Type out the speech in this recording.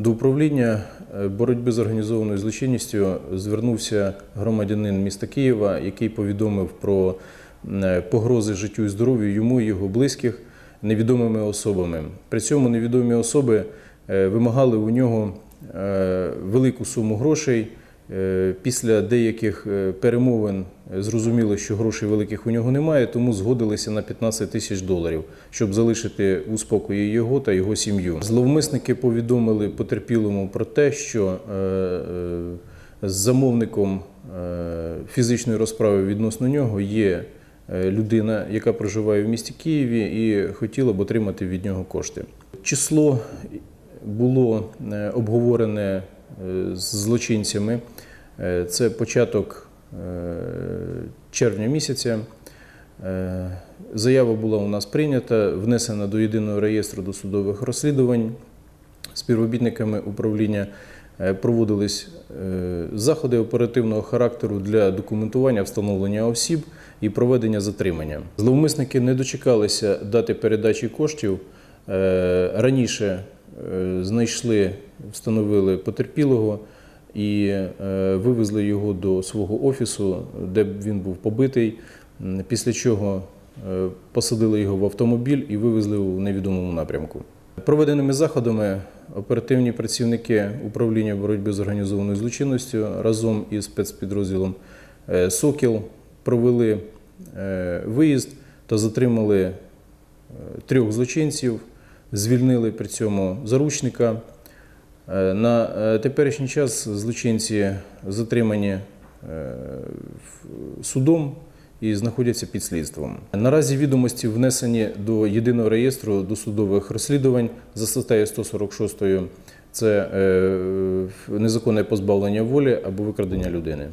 До управління е, боротьби з організованою злочинністю звернувся громадянин міста Києва, який повідомив про е, погрози життю і здоров'ю йому і його близьких невідомими особами. При цьому невідомі особи е, вимагали у нього велику суму грошей. Е, Після деяких е, перемовин е, зрозуміло, що грошей великих у нього немає, тому згодилися на 15 тисяч доларів, щоб залишити у спокої його та його сім'ю. Зловмисники повідомили потерпілому про те, що з замовником фізичної розправи відносно нього є людина, яка проживає в місті Києві, і хотіла б отримати від нього кошти. Число було обговорене з злочинцями. Е, Це початок е, червня місяця. Е, Заява була у нас прийнята, внесена до єдиного реєстру досудових розслідувань. Співробітниками управління е, проводились е, заходи оперативного характеру для документування встановлення осіб і проведення затримання. Зловмисники не дочекалися дати передачі коштів. Е, Раніше е, знайшли, встановили потерпілого і е, вивезли його до свого офісу, де він був побитий. Після чого е, посадили його в автомобіль і вивезли у невідомому напрямку. Проведеними заходами оперативні працівники управління боротьби з організованою злочинністю разом із спецпідрозділом е, Сокіл провели е, виїзд та затримали е, трьох злочинців, звільнили при цьому заручника. Е, На е, теперішній час злочинці затримані е, судом і знаходяться під слідством. Наразі відомості внесені до єдиного реєстру досудових розслідувань за статтею 146 це незаконне позбавлення волі або викрадення людини.